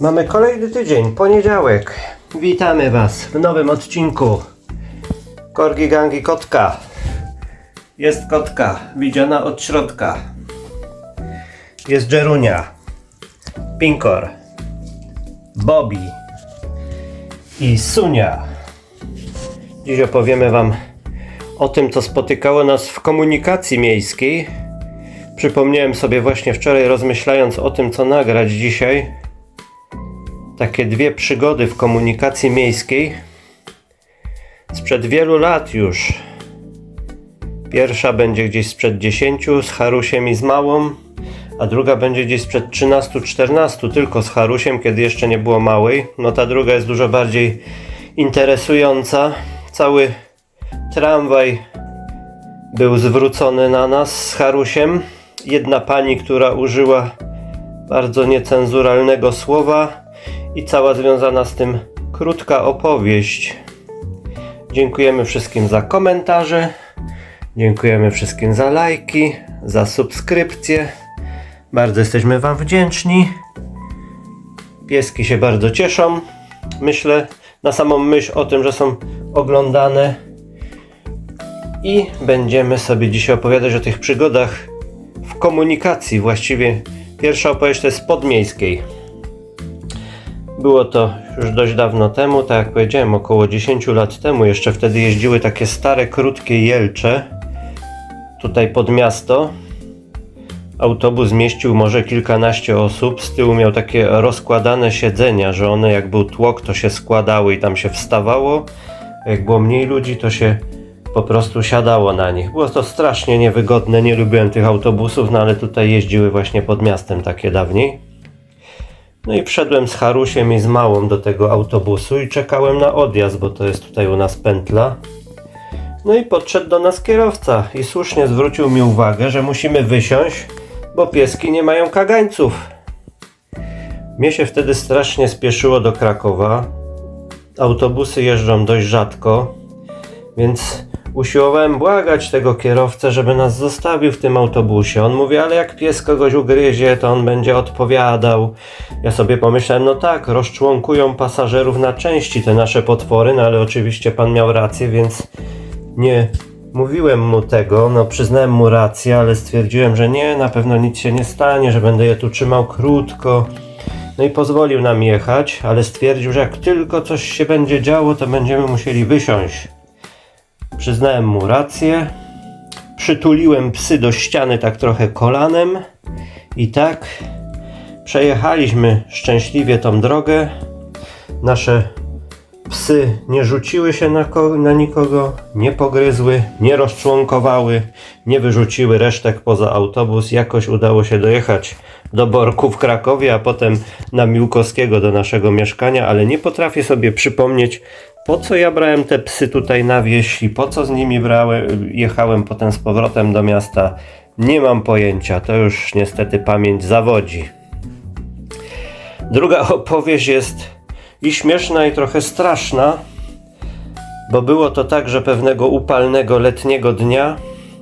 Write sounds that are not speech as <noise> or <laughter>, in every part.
Mamy kolejny tydzień, poniedziałek. Witamy Was w nowym odcinku Korgi Gangi Kotka. Jest kotka, widziana od środka. Jest Jerunia, Pinkor, Bobby i Sunia. Dziś opowiemy Wam o tym, co spotykało nas w komunikacji miejskiej. Przypomniałem sobie właśnie wczoraj, rozmyślając o tym, co nagrać dzisiaj, takie dwie przygody w komunikacji miejskiej sprzed wielu lat już. Pierwsza będzie gdzieś sprzed 10 z Harusiem i z Małą, a druga będzie gdzieś sprzed 13-14 tylko z Harusiem, kiedy jeszcze nie było Małej. No ta druga jest dużo bardziej interesująca. Cały tramwaj był zwrócony na nas z Harusiem. Jedna pani, która użyła bardzo niecenzuralnego słowa i cała związana z tym krótka opowieść. Dziękujemy wszystkim za komentarze. Dziękujemy wszystkim za lajki, za subskrypcje. Bardzo jesteśmy Wam wdzięczni. Pieski się bardzo cieszą. Myślę na samą myśl o tym, że są oglądane. I będziemy sobie dzisiaj opowiadać o tych przygodach w komunikacji. Właściwie pierwsza opowieść to jest podmiejskiej. Było to już dość dawno temu, tak jak powiedziałem, około 10 lat temu. Jeszcze wtedy jeździły takie stare, krótkie jelcze tutaj pod miasto. Autobus mieścił może kilkanaście osób. Z tyłu miał takie rozkładane siedzenia, że one jak był tłok, to się składały i tam się wstawało. Jak było mniej ludzi, to się po prostu siadało na nich. Było to strasznie niewygodne, nie lubiłem tych autobusów, no ale tutaj jeździły właśnie pod miastem takie dawniej. No i wszedłem z Harusiem i z Małą do tego autobusu i czekałem na odjazd, bo to jest tutaj u nas pętla. No i podszedł do nas kierowca i słusznie zwrócił mi uwagę, że musimy wysiąść, bo pieski nie mają kagańców. Mnie się wtedy strasznie spieszyło do Krakowa. Autobusy jeżdżą dość rzadko, więc usiłowałem błagać tego kierowcę, żeby nas zostawił w tym autobusie. On mówi, ale jak pies kogoś ugryzie, to on będzie odpowiadał. Ja sobie pomyślałem, no tak, rozczłonkują pasażerów na części te nasze potwory, no ale oczywiście pan miał rację, więc nie mówiłem mu tego, no przyznałem mu rację, ale stwierdziłem, że nie, na pewno nic się nie stanie, że będę je tu trzymał krótko. No i pozwolił nam jechać, ale stwierdził, że jak tylko coś się będzie działo, to będziemy musieli wysiąść. Przyznałem mu rację. Przytuliłem psy do ściany tak trochę kolanem i tak przejechaliśmy szczęśliwie tą drogę. Nasze psy nie rzuciły się na, na nikogo, nie pogryzły, nie rozczłonkowały, nie wyrzuciły resztek poza autobus. Jakoś udało się dojechać do Borku w Krakowie, a potem na Miłkowskiego do naszego mieszkania, ale nie potrafię sobie przypomnieć, po co ja brałem te psy tutaj na wieś i po co z nimi brałem, jechałem potem z powrotem do miasta. Nie mam pojęcia, to już niestety pamięć zawodzi. Druga <laughs> opowieść jest i śmieszna, i trochę straszna, bo było to tak, że pewnego upalnego letniego dnia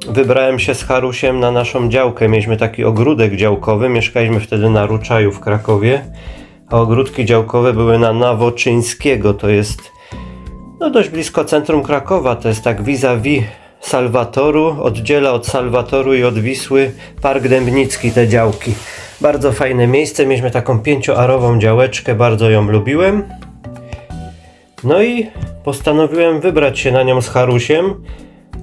wybrałem się z Harusiem na naszą działkę. Mieliśmy taki ogródek działkowy, mieszkaliśmy wtedy na Ruczaju w Krakowie, a ogródki działkowe były na Nawoczyńskiego, to jest no dość blisko centrum Krakowa, to jest tak vis-a-vis Salwatoru, oddziela od Salwatoru i od Wisły Park Dębnicki te działki. Bardzo fajne miejsce, mieliśmy taką pięcioarową działeczkę, bardzo ją lubiłem. No i postanowiłem wybrać się na nią z Harusiem,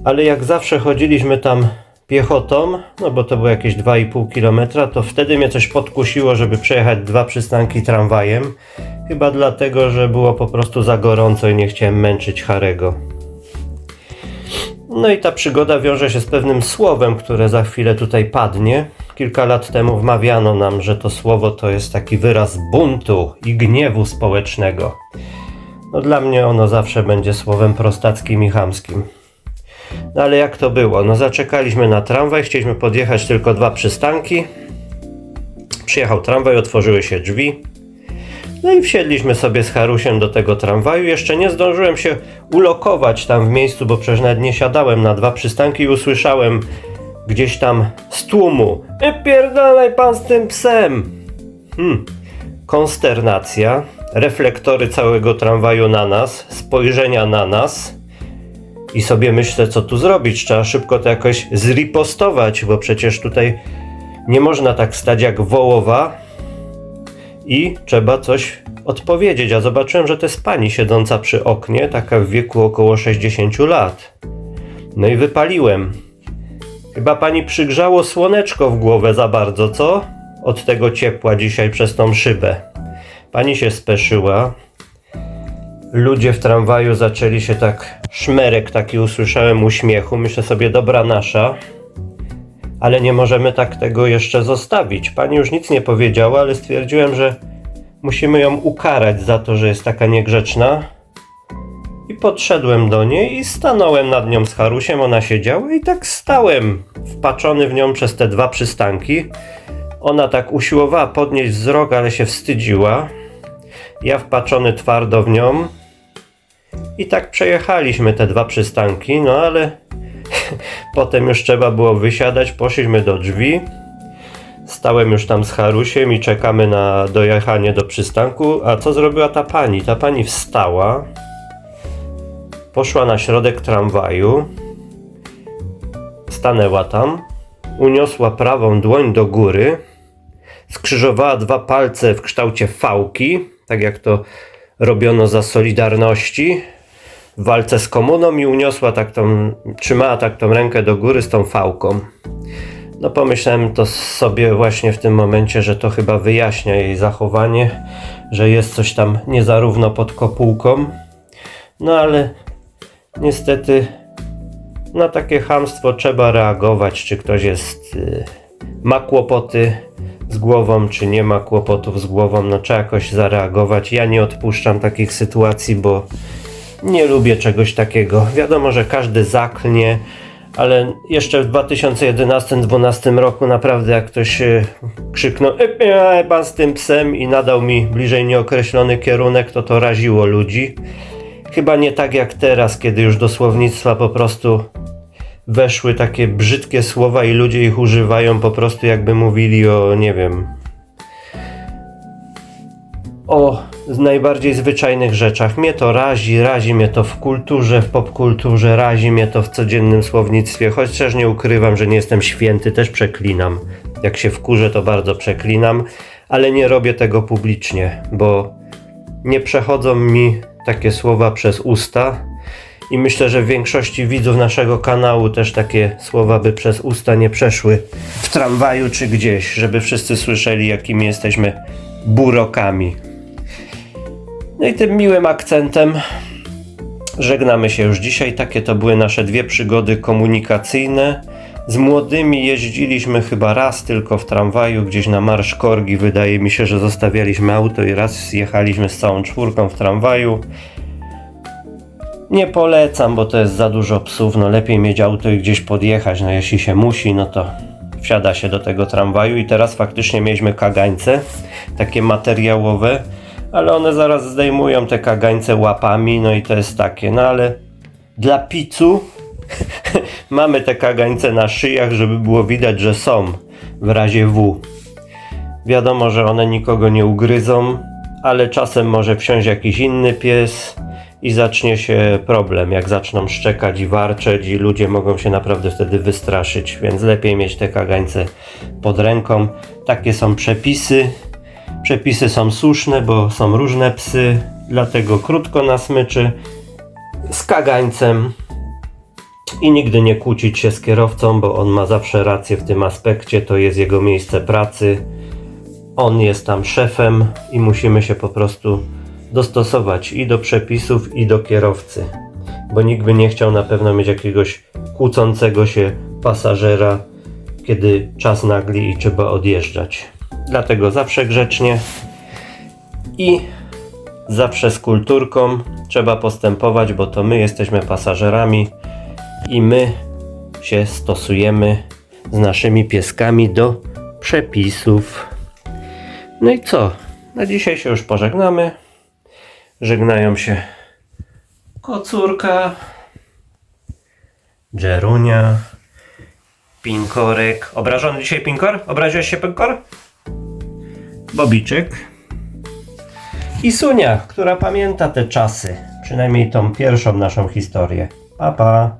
ale jak zawsze chodziliśmy tam piechotą, no bo to było jakieś 2,5 km, to wtedy mnie coś podkusiło, żeby przejechać dwa przystanki tramwajem. Chyba dlatego, że było po prostu za gorąco i nie chciałem męczyć Harego. No i ta przygoda wiąże się z pewnym słowem, które za chwilę tutaj padnie. Kilka lat temu wmawiano nam, że to słowo to jest taki wyraz buntu i gniewu społecznego. No dla mnie ono zawsze będzie słowem prostackim i chamskim. No ale jak to było? No zaczekaliśmy na tramwaj, chcieliśmy podjechać tylko dwa przystanki. Przyjechał tramwaj, otworzyły się drzwi. No i wsiedliśmy sobie z Harusiem do tego tramwaju. Jeszcze nie zdążyłem się ulokować tam w miejscu, bo przecież nawet nie siadałem na dwa przystanki i usłyszałem gdzieś tam z tłumu Wypierdalaj pan z tym psem! Hmm. konsternacja, reflektory całego tramwaju na nas, spojrzenia na nas i sobie myślę, co tu zrobić. Trzeba szybko to jakoś zripostować, bo przecież tutaj nie można tak stać jak wołowa i trzeba coś odpowiedzieć. A zobaczyłem, że to jest pani siedząca przy oknie, taka w wieku około 60 lat. No i wypaliłem. Chyba pani przygrzało słoneczko w głowę za bardzo, co? Od tego ciepła dzisiaj przez tą szybę. Pani się speszyła. Ludzie w tramwaju zaczęli się tak, szmerek taki usłyszałem uśmiechu. Myślę sobie, dobra nasza. Ale nie możemy tak tego jeszcze zostawić. Pani już nic nie powiedziała, ale stwierdziłem, że musimy ją ukarać za to, że jest taka niegrzeczna. I podszedłem do niej i stanąłem nad nią z Harusiem. Ona siedziała i tak stałem, wpatrzony w nią przez te dwa przystanki. Ona tak usiłowała podnieść wzrok, ale się wstydziła. Ja wpatrzony twardo w nią. I tak przejechaliśmy te dwa przystanki, no ale <laughs> potem już trzeba było wysiadać. Poszliśmy do drzwi. Stałem już tam z Harusiem i czekamy na dojechanie do przystanku. A co zrobiła ta pani? Ta pani wstała, poszła na środek tramwaju, stanęła tam, uniosła prawą dłoń do góry, skrzyżowała dwa palce w kształcie fałki, tak jak to robiono za Solidarności w walce z komuną i uniosła tak tą, trzymała tak tą rękę do góry z tą fałką. No pomyślałem to sobie właśnie w tym momencie, że to chyba wyjaśnia jej zachowanie, że jest coś tam niezarówno pod kopułką. No ale niestety na takie chamstwo trzeba reagować, czy ktoś jest y, ma kłopoty z głową, czy nie ma kłopotów z głową, no trzeba jakoś zareagować. Ja nie odpuszczam takich sytuacji, bo nie lubię czegoś takiego. Wiadomo, że każdy zaklnie, ale jeszcze w 2011-2012 roku naprawdę jak ktoś e, krzyknął "E, pan z tym psem i nadał mi bliżej nieokreślony kierunek, to to raziło ludzi. Chyba nie tak jak teraz, kiedy już do słownictwa po prostu weszły takie brzydkie słowa i ludzie ich używają po prostu jakby mówili o, nie wiem, o najbardziej zwyczajnych rzeczach. Mnie to razi, razi mnie to w kulturze, w popkulturze, razi mnie to w codziennym słownictwie, chociaż nie ukrywam, że nie jestem święty, też przeklinam. Jak się wkurzę, to bardzo przeklinam, ale nie robię tego publicznie, bo nie przechodzą mi takie słowa przez usta i myślę, że w większości widzów naszego kanału też takie słowa by przez usta nie przeszły w tramwaju czy gdzieś, żeby wszyscy słyszeli, jakimi jesteśmy burokami. No i tym miłym akcentem żegnamy się już dzisiaj. Takie to były nasze dwie przygody komunikacyjne. Z młodymi jeździliśmy chyba raz tylko w tramwaju, gdzieś na Marsz Korgi. Wydaje mi się, że zostawialiśmy auto i raz jechaliśmy z całą czwórką w tramwaju. Nie polecam, bo to jest za dużo psów. No lepiej mieć auto i gdzieś podjechać. No jeśli się musi, no to wsiada się do tego tramwaju. I teraz faktycznie mieliśmy kagańce, takie materiałowe, ale one zaraz zdejmują te kagańce łapami. No i to jest takie. No ale dla picu <laughs> mamy te kagańce na szyjach, żeby było widać, że są w razie W. Wiadomo, że one nikogo nie ugryzą, ale czasem może wsiąść jakiś inny pies i zacznie się problem. Jak zaczną szczekać i warczeć, i ludzie mogą się naprawdę wtedy wystraszyć, więc lepiej mieć te kagańce pod ręką. Takie są przepisy. Przepisy są słuszne, bo są różne psy, dlatego krótko na smyczy z kagańcem i nigdy nie kłócić się z kierowcą, bo on ma zawsze rację w tym aspekcie, to jest jego miejsce pracy. On jest tam szefem i musimy się po prostu dostosować i do przepisów, i do kierowcy. Bo nikt by nie chciał na pewno mieć jakiegoś kłócącego się pasażera, kiedy czas nagli i trzeba odjeżdżać. Dlatego zawsze grzecznie i zawsze z kulturką trzeba postępować, bo to my jesteśmy pasażerami i my się stosujemy z naszymi pieskami do przepisów. No i co? Na dzisiaj się już pożegnamy. Żegnają się kocurka, Dżerunia, Pinkorek. Obrażony dzisiaj Pinkor? Obraziłeś się Pinkor? Bobiczek I Sunia, która pamięta te czasy. Przynajmniej tą pierwszą naszą historię. Pa, pa.